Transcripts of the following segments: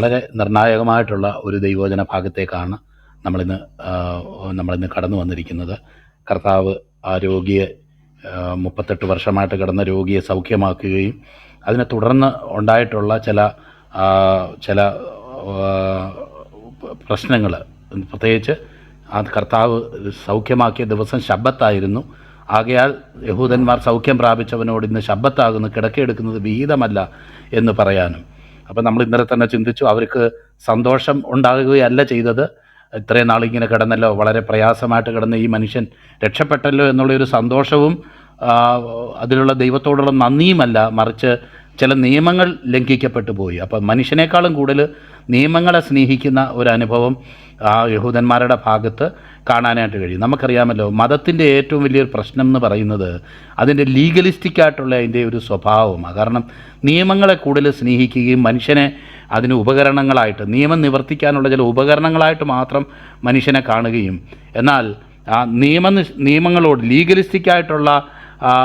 വളരെ നിർണായകമായിട്ടുള്ള ഒരു ദൈവോചന ഭാഗത്തേക്കാണ് നമ്മളിന്ന് നമ്മളിന്ന് കടന്നു വന്നിരിക്കുന്നത്. കർത്താവ് ആ രോഗിയെ മുപ്പത്തെട്ട് വർഷമായിട്ട് കിടന്ന രോഗിയെ സൗഖ്യമാക്കുകയും അതിനെ തുടർന്ന് ഉണ്ടായിട്ടുള്ള ചില ചില പ്രശ്നങ്ങൾ പ്രത്യേകിച്ച് ആ കർത്താവ് സൗഖ്യമാക്കിയ ദിവസം ശബ്ബത്തായിരുന്നു. ആകയാൽ യഹൂദന്മാർ സൗഖ്യം പ്രാപിച്ചവനോട് ഇന്ന് ശബ്ബത്താകുന്നു കിടക്കെടുക്കുന്നത് വിഹിതമല്ല എന്ന് പറയാനും. അപ്പം നമ്മൾ ഇന്നലെ തന്നെ ചിന്തിച്ചു അവർക്ക് സന്തോഷം ഉണ്ടാകുകയല്ല ചെയ്തത്. ഇത്രയും നാളിങ്ങനെ കിടന്നല്ലോ വളരെ പ്രയാസമായിട്ട് കിടന്ന ഈ മനുഷ്യൻ രക്ഷപ്പെട്ടല്ലോ എന്നുള്ളൊരു സന്തോഷവും അതിലുള്ള ദൈവത്തോടുള്ള നന്ദിയുമല്ല മറിച്ച് ചില നിയമങ്ങൾ ലംഘിക്കപ്പെട്ടു പോയി. അപ്പോൾ മനുഷ്യനേക്കാളും കൂടുതൽ നിയമങ്ങളെ സ്നേഹിക്കുന്ന ഒരു അനുഭവം ആ യഹൂദന്മാരുടെ ഭാഗത്ത് കാണാനായിട്ട് കഴിയും. നമുക്കറിയാമല്ലോ മതത്തിന്റെ ഏറ്റവും വലിയൊരു പ്രശ്നം എന്ന് പറയുന്നത് അതിന്റെ ലീഗലിസ്റ്റിക് ആയിട്ടുള്ള അതിന്റെ ഒരു സ്വഭാവമാണ്. കാരണം നിയമങ്ങളെ കൂടുതൽ സ്നേഹിക്കുകയും മനുഷ്യനെ അതിന് ഉപകരണങ്ങളായിട്ട് നിയമം നിവർത്തിക്കാനുള്ള ചില ഉപകരണങ്ങളായിട്ട് മാത്രം മനുഷ്യനെ കാണുകയും. എന്നാൽ ആ നിയമ നിയമങ്ങളോട് ലീഗലിസ്റ്റിക് ആയിട്ടുള്ള ആ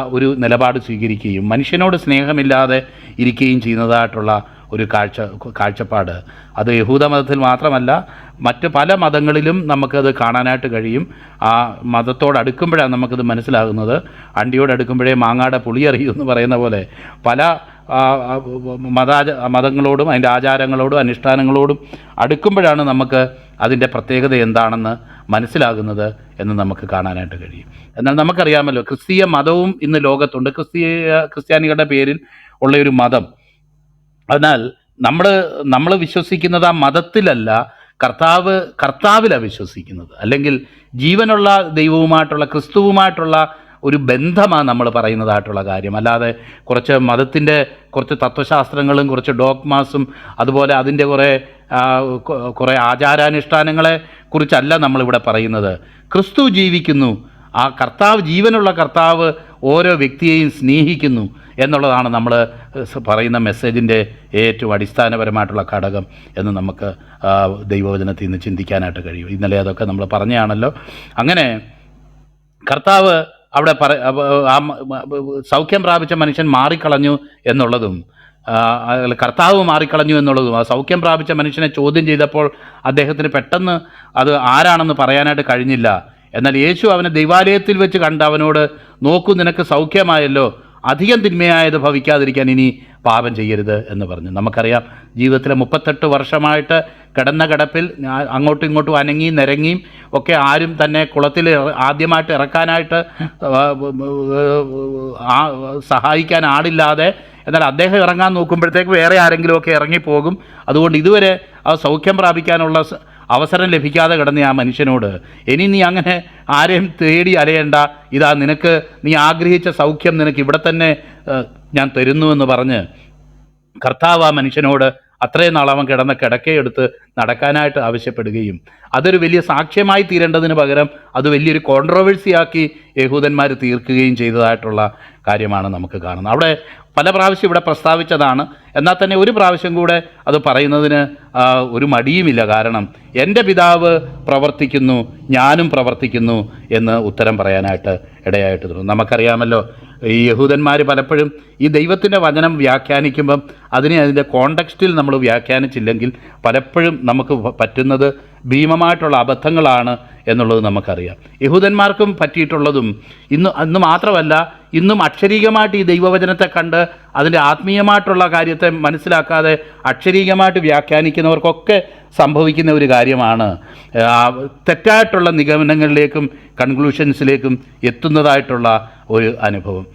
ഒരു നിലപാട് സ്വീകരിക്കുകയും മനുഷ്യനോട് സ്നേഹമില്ലാതെ ഇരിക്കുകയും ചെയ്യുന്നതായിട്ടുള്ള ഒരു കാഴ്ച കാഴ്ചപ്പാട്. അത് യഹൂദ മതത്തിൽ മാത്രമല്ല മറ്റ് പല മതങ്ങളിലും നമുക്കത് കാണാനായിട്ട് കഴിയും. ആ മതത്തോട് അടുക്കുമ്പോഴാണ് നമുക്കത് മനസ്സിലാകുന്നത്. അണ്ടിയോട് അടുക്കുമ്പോഴേ മാങ്ങാടെ പുളി അറിയൂ എന്ന് പറയുന്ന പോലെ പല മതാച മതങ്ങളോടും അതിന്റെ ആചാരങ്ങളോടും അനുഷ്ഠാനങ്ങളോടും അടുക്കുമ്പോഴാണ് നമുക്ക് അതിന്റെ പ്രത്യേകത എന്താണെന്ന് മനസ്സിലാകുന്നത് എന്ന് നമുക്ക് കാണാനായിട്ട് കഴിയും. എന്നാൽ നമുക്കറിയാമല്ലോ ക്രിസ്തീയ മതവും ഇന്ന് ലോകത്തുണ്ട്. ക്രിസ്തീയ ക്രിസ്ത്യാനികളുടെ പേരിൽ ഉള്ള ഒരു മതം. അതിനാൽ നമ്മൾ നമ്മൾ വിശ്വസിക്കുന്നത് ആ മതത്തിലല്ല കർത്താവ് കർത്താവിലാണ് വിശ്വസിക്കുന്നത്. അല്ലെങ്കിൽ ജീവനുള്ള ദൈവവുമായിട്ടുള്ള ക്രിസ്തുവുമായിട്ടുള്ള ഒരു ബന്ധമാണ് നമ്മൾ പറയുന്നതായിട്ടുള്ള കാര്യം. അല്ലാതെ കുറച്ച് മതത്തിന്റെ കുറച്ച് തത്വശാസ്ത്രങ്ങളും കുറച്ച് ഡോഗ്മാസും അതുപോലെ അതിന്റെ കുറേ കുറേ ആചാരാനുഷ്ഠാനങ്ങളെ കുറിച്ചല്ല നമ്മളിവിടെ പറയുന്നത്. ക്രിസ്തു ജീവിക്കുന്നു. ആ കർത്താവ് ജീവനുള്ള കർത്താവ് ഓരോ വ്യക്തിയെയും സ്നേഹിക്കുന്നു എന്നുള്ളതാണ് നമ്മൾ പറയുന്ന മെസ്സേജിന്റെ ഏറ്റവും അടിസ്ഥാനപരമായിട്ടുള്ള ഘടകം എന്ന് നമുക്ക് ദൈവവചനത്തിൽ നിന്ന് ചിന്തിക്കാനായിട്ട് കഴിയും. ഇന്നലെ അതൊക്കെ നമ്മൾ പറഞ്ഞാണല്ലോ അങ്ങനെ കർത്താവ് അവിടെ പറ ആ സൗഖ്യം പ്രാപിച്ച മനുഷ്യൻ മാറിക്കളഞ്ഞു എന്നുള്ളതും കർത്താവ് മാറിക്കളഞ്ഞു എന്നുള്ളതും ആ സൗഖ്യം പ്രാപിച്ച മനുഷ്യനെ ചോദ്യം ചെയ്തപ്പോൾ അദ്ദേഹത്തിന് പെട്ടെന്ന് അത് ആരാണെന്ന് പറയാനായിട്ട് കഴിഞ്ഞില്ല. എന്നാൽ യേശു അവനെ ദൈവാലയത്തിൽ വെച്ച് കണ്ട് അവനോട് നോക്കൂ നിനക്ക് സൗഖ്യമായല്ലോ. അധികം തിന്മയായത് ഭവിക്കാതിരിക്കാൻ ഇനി പാപം ചെയ്യരുത് എന്ന് പറഞ്ഞു. നമുക്കറിയാം ജീവിതത്തിലെ മുപ്പത്തെട്ട് വർഷമായിട്ട് കിടന്ന കിടപ്പിൽ അങ്ങോട്ടും ഇങ്ങോട്ടും അനങ്ങിയും നിരങ്ങിയും ഒക്കെ ആരും തന്നെ കുളത്തിൽ ആദ്യമായിട്ട് ഇറക്കാനായിട്ട് സഹായിക്കാൻ ആളില്ലാതെ എന്നാൽ അദ്ദേഹം ഇറങ്ങാൻ നോക്കുമ്പോഴത്തേക്ക് വേറെ ആരെങ്കിലുമൊക്കെ ഇറങ്ങിപ്പോകും. അതുകൊണ്ട് ഇതുവരെ ആ സൗഖ്യം പ്രാപിക്കാനുള്ള അവസരം ലഭിക്കാതെ കിടന്ന ആ മനുഷ്യനോട് ഇനി നീ അങ്ങനെ ആരെയും തേടി അലയേണ്ട. ഇതാ നിനക്ക് നീ ആഗ്രഹിച്ച സൗഖ്യം നിനക്ക് ഇവിടെ തന്നെ ഞാൻ തരുന്നു എന്ന് പറഞ്ഞ് കർത്താവ് ആ മനുഷ്യനോട് അത്രയും നാൾ അവൻ കിടന്ന കിടക്കയെടുത്ത് നടക്കാനായിട്ട് ആവശ്യപ്പെടുകയും അതൊരു വലിയ സാക്ഷ്യമായി തീരേണ്ടതിന് പകരം അത് വലിയൊരു കോൺട്രവേഴ്സിയാക്കി യഹൂദന്മാർ തീർക്കുകയും ചെയ്തതായിട്ടുള്ള കാര്യമാണ് നമുക്ക് കാണുന്നത്. അവിടെ പല പ്രാവശ്യം ഇവിടെ പ്രസ്താവിച്ചതാണ്. എന്നാൽ തന്നെ ഒരു പ്രാവശ്യം കൂടെ അത് പറയുന്നതിന് ഒരു മടിയുമില്ല. കാരണം എന്റെ പിതാവ് പ്രവർത്തിക്കുന്നു ഞാനും പ്രവർത്തിക്കുന്നു എന്ന് ഉത്തരം പറയാനായിട്ട് ഇടയായിട്ട് തോന്നും നമുക്കറിയാമല്ലോ ഈ യഹൂദന്മാർ പലപ്പോഴും ഈ ദൈവത്തിന്റെ വചനം വ്യാഖ്യാനിക്കുമ്പം അതിനെ അതിന്റെ കോണ്ടക്സ്റ്റിൽ നമ്മൾ വ്യാഖ്യാനിച്ചില്ലെങ്കിൽ പലപ്പോഴും നമുക്ക് പറ്റുന്നത് ഭീമമായിട്ടുള്ള അബദ്ധങ്ങളാണ് എന്നുള്ളത് നമുക്കറിയാം. യഹൂദന്മാർക്കും പറ്റിയിട്ടുള്ളതും ഇന്ന് അന്ന് മാത്രമല്ല ഇന്നും അക്ഷരീകമായിട്ട് ഈ ദൈവവചനത്തെ കണ്ട് അതിന്റെ ആത്മീയമായിട്ടുള്ള കാര്യത്തെ മനസ്സിലാക്കാതെ അക്ഷരീകമായിട്ട് വ്യാഖ്യാനിക്കുന്നവർക്കൊക്കെ സംഭവിക്കുന്ന ഒരു കാര്യമാണ്. തെറ്റായിട്ടുള്ള നിഗമനങ്ങളിലേക്കും കൺക്ലൂഷൻസിലേക്കും എത്തുന്നതായിട്ടുള്ള ഒരു അനുഭവം.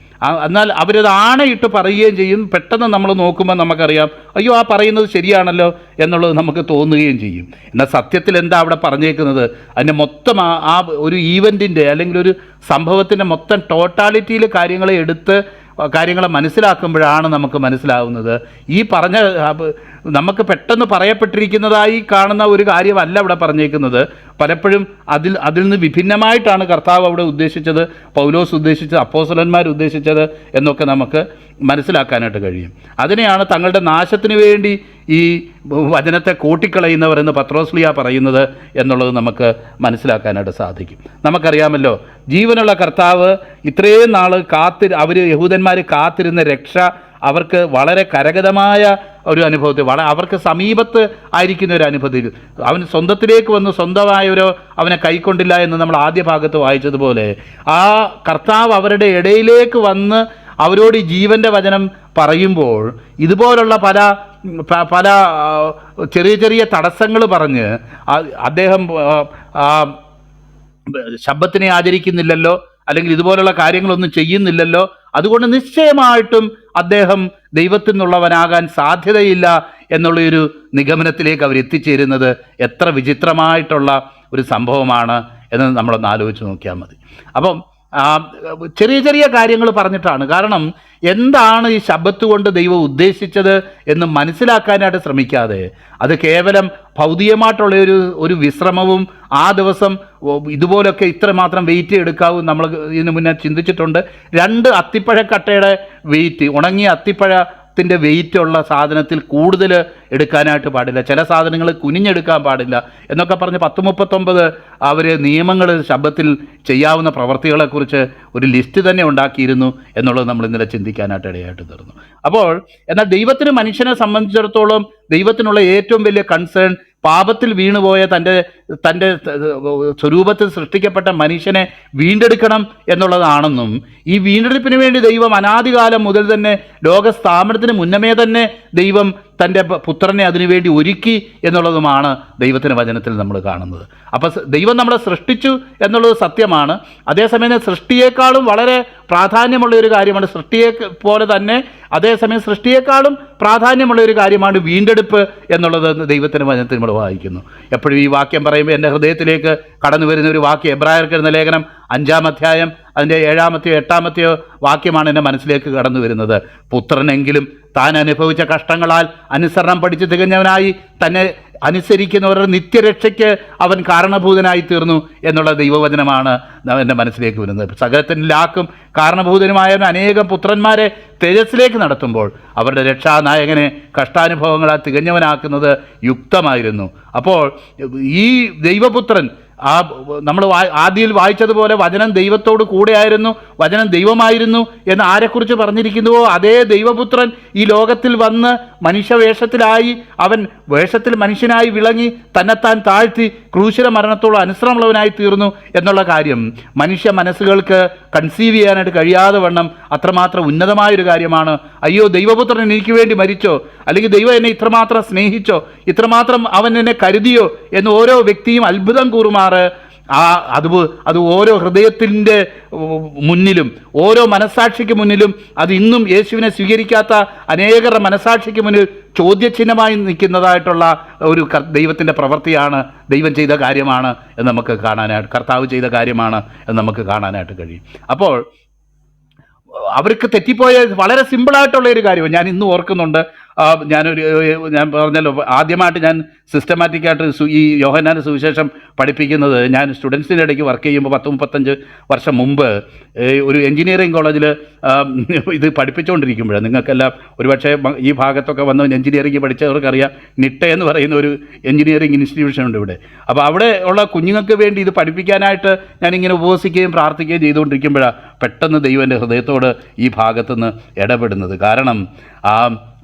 എന്നാൽ അവരത് ആണയിട്ട് പറയുകയും ചെയ്യും. പെട്ടെന്ന് നമ്മൾ നോക്കുമ്പോൾ നമുക്കറിയാം അയ്യോ ആ പറയുന്നത് ശരിയാണല്ലോ എന്നുള്ളത് നമുക്ക് തോന്നുകയും ചെയ്യും. എന്നാൽ സത്യത്തിൽ എന്താ അവിടെ പറഞ്ഞേക്കുന്നത്? അതിന്റെ മൊത്തം ആ ഒരു ഈവന്റിന്റെ അല്ലെങ്കിൽ ഒരു സംഭവത്തിന്റെ മൊത്തം ടോട്ടാലിറ്റിയിൽ കാര്യങ്ങളെ എടുത്ത് കാര്യങ്ങളെ മനസ്സിലാക്കുമ്പോഴാണ് നമുക്ക് മനസ്സിലാവുന്നത്. ഈ പറഞ്ഞ നമുക്ക് പെട്ടെന്ന് പറയപ്പെട്ടിരിക്കുന്നതായി കാണുന്ന ഒരു കാര്യമല്ല ഇവിടെ പറഞ്ഞേക്കുന്നത്. പലപ്പോഴും അതിൽ അതിൽ നിന്ന് വിഭിന്നമായിട്ടാണ് കർത്താവ് അവിടെ ഉദ്ദേശിച്ചത് പൗലോസ് ഉദ്ദേശിച്ചത് അപ്പോസലന്മാർ ഉദ്ദേശിച്ചത് എന്നൊക്കെ നമുക്ക് മനസ്സിലാക്കാനായിട്ട് കഴിയും. അതിനെയാണ് തങ്ങളുടെ നാശത്തിന് വേണ്ടി ഈ വചനത്തെ കൂട്ടിക്കളയുന്നവർ എന്ന് പത്രോസ്ലിയ പറയുന്നത് എന്നുള്ളത് നമുക്ക് മനസ്സിലാക്കാനായിട്ട് സാധിക്കും. നമുക്കറിയാമല്ലോ ജീവനുള്ള കർത്താവ് ഇത്രയും നാൾ കാത്തി അവർ യഹൂദന്മാർ കാത്തിരുന്ന രക്ഷ അവർക്ക് വളരെ കരകതമായ ഒരു അനുഭവത്തിൽ വളരെ അവർക്ക് സമീപത്ത് ആയിരിക്കുന്ന ഒരു അനുഭവത്തിൽ അവൻ സ്വന്തത്തിലേക്ക് വന്ന് സ്വന്തമായവരോ അവനെ കൈക്കൊണ്ടില്ല എന്ന് നമ്മൾ ആദ്യ ഭാഗത്ത് വായിച്ചതുപോലെ ആ കർത്താവ് അവരുടെ ഇടയിലേക്ക് വന്ന് അവരോട് ഈ ജീവന്റെ വചനം പറയുമ്പോൾ ഇതുപോലുള്ള പല പല ചെറിയ ചെറിയ തടസ്സങ്ങൾ പറഞ്ഞ് അദ്ദേഹം ശബ്ദത്തിനെ ആചരിക്കുന്നില്ലല്ലോ അല്ലെങ്കിൽ ഇതുപോലുള്ള കാര്യങ്ങളൊന്നും ചെയ്യുന്നില്ലല്ലോ അതുകൊണ്ട് നിശ്ചയമായിട്ടും അദ്ദേഹം ദൈവത്തിൽ നിന്നുള്ളവനാകാൻ സാധ്യതയില്ല എന്നുള്ളൊരു നിഗമനത്തിലേക്ക് അവർ എത്തിച്ചേരുന്നത് എത്ര വിചിത്രമായിട്ടുള്ള ഒരു സംഭവമാണ് എന്ന് നമ്മളൊന്ന് ആലോചിച്ച് നോക്കിയാൽ മതി. അപ്പം ചെറിയ ചെറിയ കാര്യങ്ങൾ പറഞ്ഞിട്ടാണ്. കാരണം എന്താണ് ഈ ശബ്ദത്ത് കൊണ്ട് ദൈവം ഉദ്ദേശിച്ചത് എന്ന് മനസ്സിലാക്കാനായിട്ട് ശ്രമിക്കാതെ അത് കേവലം ഭൗതികമായിട്ടുള്ള ഒരു ഒരു വിശ്രമവും ആ ദിവസം ഇതുപോലൊക്കെ ഇത്രമാത്രം വെയിറ്റ് എടുക്കാവും നമ്മൾ ഇതിനു മുന്നേ ചിന്തിച്ചിട്ടുണ്ട്. രണ്ട് അത്തിപ്പഴക്കട്ടയുടെ വെയിറ്റ് ഉണങ്ങിയ അത്തിപ്പഴത്തിന്റെ വെയിറ്റ് ഉള്ള സാധനത്തിൽ കൂടുതൽ എടുക്കാനായിട്ട് പാടില്ല. ചില സാധനങ്ങൾ കുനിഞ്ഞെടുക്കാൻ പാടില്ല എന്നൊക്കെ പറഞ്ഞ് പത്ത് മുപ്പത്തൊമ്പത് അവർ നിയമങ്ങൾ ശബ്ദത്തിൽ ചെയ്യാവുന്ന പ്രവർത്തികളെക്കുറിച്ച് ഒരു ലിസ്റ്റ് തന്നെ ഉണ്ടാക്കിയിരുന്നു എന്നുള്ളത് നമ്മൾ ഇന്നലെ ചിന്തിക്കാനായിട്ട് ഇടയായിട്ട് തീർന്നു. അപ്പോൾ എന്നാൽ ദൈവത്തിന് മനുഷ്യനെ സംബന്ധിച്ചിടത്തോളം ദൈവത്തിനുള്ള ഏറ്റവും വലിയ കൺസേൺ പാപത്തിൽ വീണുപോയ തന്റെ തന്റെ സ്വരൂപത്തിൽ സൃഷ്ടിക്കപ്പെട്ട മനുഷ്യനെ വീണ്ടെടുക്കണം എന്നുള്ളതാണെന്നും ഈ വീണ്ടെടുപ്പിന് വേണ്ടി ദൈവം അനാദികാലം മുതൽ തന്നെ ലോകസ്ഥാപനത്തിന് മുന്നമേ തന്നെ ദൈവം തന്റെ പുത്രനെ അതിനുവേണ്ടി ഒരുക്കി എന്നുള്ളതുമാണ് ദൈവത്തിന്റെ വചനത്തിൽ നമ്മൾ കാണുന്നത്. അപ്പോൾ ദൈവം നമ്മളെ സൃഷ്ടിച്ചു എന്നുള്ളത് സത്യമാണ്. അതേസമയം സൃഷ്ടിയേക്കാളും വളരെ പ്രാധാന്യമുള്ള ഒരു കാര്യമാണ് സൃഷ്ടിയെ പോലെ തന്നെ അതേസമയം സൃഷ്ടിയേക്കാളും പ്രാധാന്യമുള്ള ഒരു കാര്യമാണ് വീണ്ടെടുപ്പ് എന്നുള്ളത് ദൈവത്തിന്റെ വചനത്തിൽ നമ്മൾ വായിക്കുന്നു. എപ്പോഴും ഈ വാക്യം പറയുമ്പോൾ എന്റെ ഹൃദയത്തിലേക്ക് കടന്നു വരുന്ന ഒരു വാക്യം എബ്രായർക്ക് എന്ന ലേഖനം അഞ്ചാം അധ്യായം അതിന്റെ ഏഴാമത്തെയോ എട്ടാമത്തെയോ വാക്യമാണ് എന്റെ മനസ്സിലേക്ക് കടന്നു വരുന്നത്. പുത്രനെങ്കിലും താൻ അനുഭവിച്ച കഷ്ടങ്ങളാൽ അനുസരണം പഠിച്ചു തികഞ്ഞവനായി തന്നെ അനുസരിക്കുന്നവരുടെ നിത്യരക്ഷയ്ക്ക് അവൻ കാരണഭൂതനായി തീർന്നു എന്നുള്ള ദൈവവചനമാണ് എന്റെ മനസ്സിലേക്ക് വരുന്നത്. സകലത്തിലാക്കും കാരണഭൂതനുമായ അനേകം പുത്രന്മാരെ തേജസ്സിലേക്ക് നടത്തുമ്പോൾ അവരുടെ രക്ഷാനായകനെ കഷ്ടാനുഭവങ്ങളാൽ തികഞ്ഞവനാക്കുന്നത് യുക്തമായിരുന്നു. അപ്പോൾ ഈ ദൈവപുത്രൻ ആ നമ്മൾ ആദ്യയിൽ വായിച്ചതുപോലെ വചനം ദൈവത്തോട് കൂടെയായിരുന്നു വചനം ദൈവമായിരുന്നു എന്ന് ആരെക്കുറിച്ച് പറഞ്ഞിരിക്കുന്നുവോ? അതേ ദൈവപുത്രൻ ഈ ലോകത്തിൽ വന്ന് മനുഷ്യവേഷത്തിലായി അവൻ വേഷത്തിൽ മനുഷ്യനായി വിളങ്ങി തന്നെത്താൻ താഴ്ത്തി ക്രൂശിര മരണത്തോളം അനുശ്രമമുള്ളവനായി തീർന്നു എന്നുള്ള കാര്യം മനുഷ്യ മനസ്സുകൾക്ക് കൺസീവ് ചെയ്യാനായിട്ട് കഴിയാതെ വണ്ണം അത്രമാത്രം ഉന്നതമായൊരു കാര്യമാണ്. അയ്യോ ദൈവപുത്രൻ എനിക്ക് വേണ്ടി മരിച്ചോ? അല്ലെങ്കിൽ ദൈവം എന്നെ ഇത്രമാത്രം സ്നേഹിച്ചോ? ഇത്രമാത്രം അവൻ എന്നെ കരുതിയോ? എന്ന് ഓരോ വ്യക്തിയും അത്ഭുതം കൂറുമാറ്. ആ അത് അത് ഓരോ ഹൃദയത്തിന്റെ മുന്നിലും ഓരോ മനസാക്ഷിക്ക് മുന്നിലും അത് ഇന്നും യേശുവിനെ സ്വീകരിക്കാത്ത അനേകരുടെ മനസാക്ഷിക്ക് മുന്നിൽ ചോദ്യചിഹ്നമായി നിൽക്കുന്നതായിട്ടുള്ള ഒരു ദൈവത്തിന്റെ പ്രവൃത്തിയാണ് ദൈവം ചെയ്ത കാര്യമാണ് എന്ന് നമുക്ക് കാണാനായിട്ട് കർത്താവ് ചെയ്ത കാര്യമാണ് എന്ന് നമുക്ക് കാണാനായിട്ട് കഴിയും. അപ്പോൾ അവർക്ക് തെറ്റിപ്പോയ വളരെ സിമ്പിളായിട്ടുള്ള ഒരു കാര്യമാണ്. ഞാൻ ഇന്ന് ഓർക്കുന്നുണ്ട് ഞാനൊരു ഞാൻ പറഞ്ഞല്ലോ ആദ്യമായിട്ട് ഞാൻ സിസ്റ്റമാറ്റിക്കായിട്ട് ഈ യോഹനാന്റെ സുവിശേഷം പഠിപ്പിക്കുന്നത് ഞാൻ സ്റ്റുഡൻസിന്റെ ഇടയ്ക്ക് വർക്ക് ചെയ്യുമ്പോൾ പത്ത് മുപ്പത്തഞ്ച് വർഷം മുമ്പ് ഒരു എഞ്ചിനീയറിംഗ് കോളേജിൽ ഇത് പഠിപ്പിച്ചുകൊണ്ടിരിക്കുമ്പോൾ നിങ്ങൾക്കെല്ലാം ഒരുപക്ഷെ ഈ ഭാഗത്തൊക്കെ വന്ന് എഞ്ചിനീയറിംഗ് പഠിച്ചവർക്കറിയാം നിട്ട എന്ന് പറയുന്ന ഒരു എഞ്ചിനീയറിംഗ് ഇൻസ്റ്റിറ്റ്യൂഷൻ ഉണ്ട് ഇവിടെ. അപ്പോൾ അവിടെ ഉള്ള കുഞ്ഞുങ്ങൾക്ക് വേണ്ടി ഇത് പഠിപ്പിക്കാനായിട്ട് ഞാനിങ്ങനെ ഉപവസിക്കുകയും പ്രാർത്ഥിക്കുകയും ചെയ്തുകൊണ്ടിരിക്കുമ്പോഴാണ് പെട്ടെന്ന് ദൈവന്റെ ഹൃദയത്തോട് ഈ ഭാഗത്തുനിന്ന് ഇടപെടുന്നത്. കാരണം ആ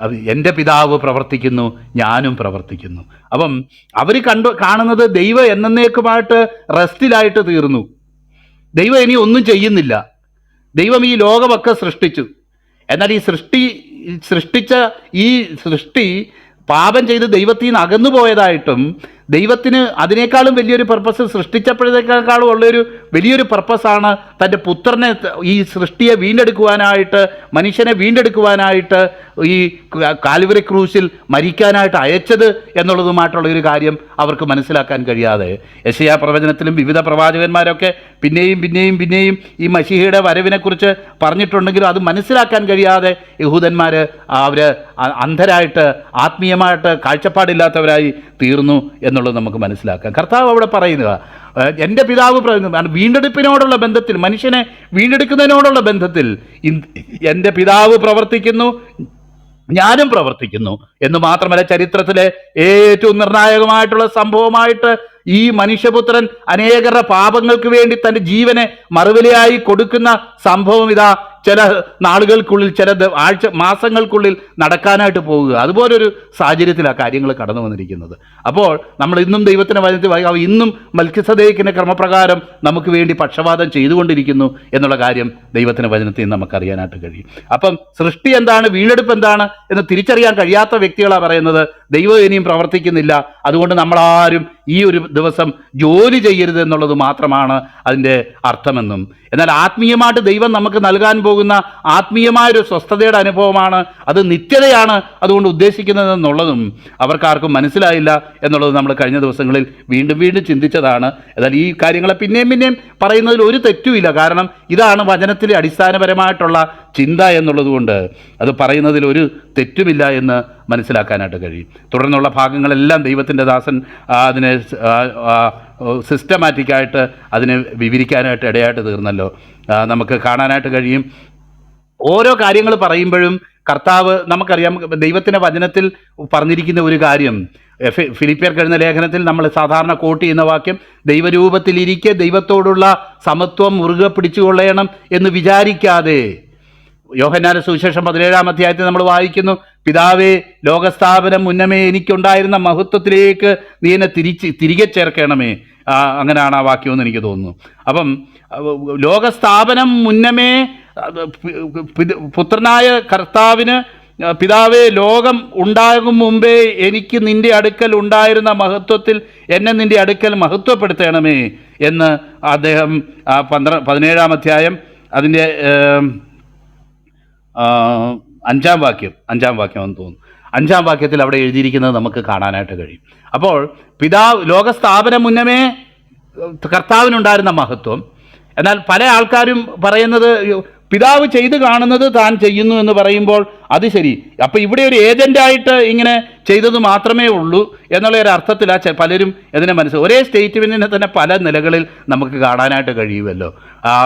അത് എന്റെ പിതാവ് പ്രവർത്തിക്കുന്നു ഞാനും പ്രവർത്തിക്കുന്നു. അപ്പം അവർ കണ്ടു കാണുന്നത് ദൈവം എന്നേക്കുമായിട്ട് റെസ്റ്റിലായിട്ട് തീർന്നു. ദൈവം ഇനി ഒന്നും ചെയ്യുന്നില്ല. ദൈവം ഈ ലോകമൊക്കെ സൃഷ്ടിച്ചു. എന്നാൽ ഈ സൃഷ്ടി സൃഷ്ടിച്ച ഈ സൃഷ്ടി പാപം ചെയ്ത് ദൈവത്തിൽ നിന്ന് അകന്നു പോയതായിട്ടും ദൈവത്തിന് അതിനേക്കാളും വലിയൊരു പർപ്പസ് സൃഷ്ടിച്ചപ്പോഴത്തേക്കാളും ഉള്ളൊരു വലിയൊരു പർപ്പസാണ് തന്റെ പുത്രനെ ഈ സൃഷ്ടിയെ വീണ്ടെടുക്കുവാനായിട്ട് മനുഷ്യനെ വീണ്ടെടുക്കുവാനായിട്ട് ഈ കാലുവരി ക്രൂസിൽ മരിക്കാനായിട്ട് അയച്ചത് എന്നുള്ളതുമായിട്ടുള്ള ഒരു കാര്യം അവർക്ക് മനസ്സിലാക്കാൻ കഴിയാതെ. യശയാ പ്രവചനത്തിലും വിവിധ പ്രവാചകന്മാരൊക്കെ പിന്നെയും പിന്നെയും പിന്നെയും ഈ മഷിഹയുടെ വരവിനെക്കുറിച്ച് പറഞ്ഞിട്ടുണ്ടെങ്കിലും അത് മനസ്സിലാക്കാൻ കഴിയാതെ യഹൂദന്മാർ അവർ അന്ധരായിട്ട് ആത്മീയമായിട്ട് കാഴ്ചപ്പാടില്ലാത്തവരായി തീർന്നു എന്നുള്ളത് നമുക്ക് മനസ്സിലാക്കാം. കർത്താവ് അവിടെ പറയുക എന്റെ പിതാവ് പറയുന്നു വീണ്ടെടുപ്പിനോടുള്ള ബന്ധത്തിൽ മനുഷ്യനെ വീണ്ടെടുക്കുന്നതിനോടുള്ള ബന്ധത്തിൽ എന്റെ പിതാവ് പ്രവർത്തിക്കുന്നു ഞാനും പ്രവർത്തിക്കുന്നു എന്ന് മാത്രമല്ല ചരിത്രത്തിലെ ഏറ്റവും നിർണായകമായിട്ടുള്ള സംഭവമായിട്ട് ഈ മനുഷ്യപുത്രൻ അനേകരുടെ പാപങ്ങൾക്ക് വേണ്ടി തന്റെ ജീവനെ മറുവിലയായി കൊടുക്കുന്ന സംഭവം ഇതാ ചില നാളുകൾക്കുള്ളിൽ ചില ആഴ്ച മാസങ്ങൾക്കുള്ളിൽ നടക്കാനായിട്ട് പോവുക അതുപോലൊരു സാഹചര്യത്തിലാണ് കാര്യങ്ങൾ കടന്നു വന്നിരിക്കുന്നത്. അപ്പോൾ നമ്മൾ ഇന്നും ദൈവത്തിന്റെ വചനത്തിൽ ഇന്നും മൽക്കിസദേക്കിന്റെ ക്രമപ്രകാരം നമുക്ക് വേണ്ടി പക്ഷപാതം ചെയ്തുകൊണ്ടിരിക്കുന്നു എന്നുള്ള കാര്യം ദൈവത്തിന്റെ വചനത്തിൽ നമുക്കറിയാനായിട്ട് കഴിയും. അപ്പം സൃഷ്ടി എന്താണ് വീണ്ടെടുപ്പ് എന്താണ് എന്ന് തിരിച്ചറിയാൻ കഴിയാത്ത വ്യക്തികളാണ് പറയുന്നത് ദൈവം ഇനിയും പ്രവർത്തിക്കുന്നില്ല. അതുകൊണ്ട് നമ്മളാരും ഈ ഒരു ദിവസം ജോലി ചെയ്യരുത് എന്നുള്ളത് മാത്രമാണ് അതിന്റെ അർത്ഥമെന്നും. എന്നാൽ ആത്മീയമായിട്ട് ദൈവം നമുക്ക് നൽകാൻ പോകുന്ന ആത്മീയമായൊരു സ്വസ്ഥതയുടെ അനുഭവമാണ്. അത് നിത്യതയാണ് അതുകൊണ്ട് ഉദ്ദേശിക്കുന്നത് എന്നുള്ളതും അവർക്കാർക്കും മനസ്സിലായില്ല എന്നുള്ളത് നമ്മൾ കഴിഞ്ഞ ദിവസങ്ങളിൽ വീണ്ടും വീണ്ടും ചിന്തിച്ചതാണ്. എന്നാൽ ഈ കാര്യങ്ങളെ പിന്നെയും പിന്നെയും പറയുന്നതിൽ ഒരു തെറ്റുമില്ല. കാരണം ഇതാണ് വചനത്തിലെ അടിസ്ഥാനപരമായിട്ടുള്ള ചിന്ത എന്നുള്ളതുകൊണ്ട് അത് പറയുന്നതിൽ ഒരു തെറ്റുമില്ല എന്ന് മനസ്സിലാക്കാനായിട്ട് കഴിയും. തുടർന്നുള്ള ഭാഗങ്ങളെല്ലാം ദൈവത്തിന്റെ ദാസൻ അതിനെ സിസ്റ്റമാറ്റിക്കായിട്ട് അതിനെ വിവരിക്കാനായിട്ട് ഇടയായിട്ട് തീർന്നല്ലോ. നമുക്ക് കാണാനായിട്ട് കഴിയും. ഓരോ കാര്യങ്ങൾ പറയുമ്പോഴും കർത്താവ് നമുക്കറിയാം ദൈവത്തിന്റെ വചനത്തിൽ പറഞ്ഞിരിക്കുന്ന ഒരു കാര്യം. ഫിലിപ്പിയർ കഴിഞ്ഞ ലേഖനത്തിൽ നമ്മൾ സാധാരണ കോട്ട് ചെയ്യുന്ന വാക്യം ദൈവരൂപത്തിലിരിക്കെ ദൈവത്തോടുള്ള സമത്വം മുറുകെ പിടിച്ചുകൊള്ളണം എന്ന് വിചാരിക്കാതെ. യോഹന്നാന സുവിശേഷം പതിനേഴാം അധ്യായത്തിൽ നമ്മൾ വായിക്കുന്നു പിതാവേ ലോകസ്ഥാപനം മുന്നമേ എനിക്കുണ്ടായിരുന്ന മഹത്വത്തിലേക്ക് നീ എന്നെ തിരിച്ച് തിരികെ ചേർക്കണമേ. അങ്ങനെയാണ് ആ വാക്യമെന്ന് എനിക്ക് തോന്നുന്നു. അപ്പം ലോകസ്ഥാപനം മുന്നമേ പുത്രനായ കർത്താവിന് പിതാവേ ലോകം ഉണ്ടാകും മുമ്പേ എനിക്ക് നിന്റെ അടുക്കൽ ഉണ്ടായിരുന്ന മഹത്വത്തിൽ എന്നെ നിന്റെ അടുക്കൽ മഹത്വപ്പെടുത്തണമേ എന്ന് അദ്ദേഹം ആ പന്ത്ര പതിനേഴാം അധ്യായം അതിന്റെ അഞ്ചാം വാക്യം അഞ്ചാം വാക്യം എന്ന് തോന്നുന്നു. അഞ്ചാം വാക്യത്തിൽ അവിടെ എഴുതിയിരിക്കുന്നത് നമുക്ക് കാണാനായിട്ട് കഴിയും. അപ്പോൾ പിതാവ് ലോകസ്ഥാപനം മുന്നമേ കർത്താവിനുണ്ടായിരുന്ന മഹത്വം. എന്നാൽ പല ആൾക്കാരും പറയുന്നത് പിതാവ് ചെയ്ത് കാണുന്നത് താൻ ചെയ്യുന്നു എന്ന് പറയുമ്പോൾ അത് ശരി. അപ്പം ഇവിടെ ഒരു ഏജന്റായിട്ട് ഇങ്ങനെ ചെയ്തത് മാത്രമേ ഉള്ളൂ എന്നുള്ള ഒരു ആ പലരും ഇതിനെ മനസ്സിൽ ഒരേ സ്റ്റേറ്റ്മെന്റിനെ തന്നെ പല നിലകളിൽ നമുക്ക് കാണാനായിട്ട് കഴിയുമല്ലോ.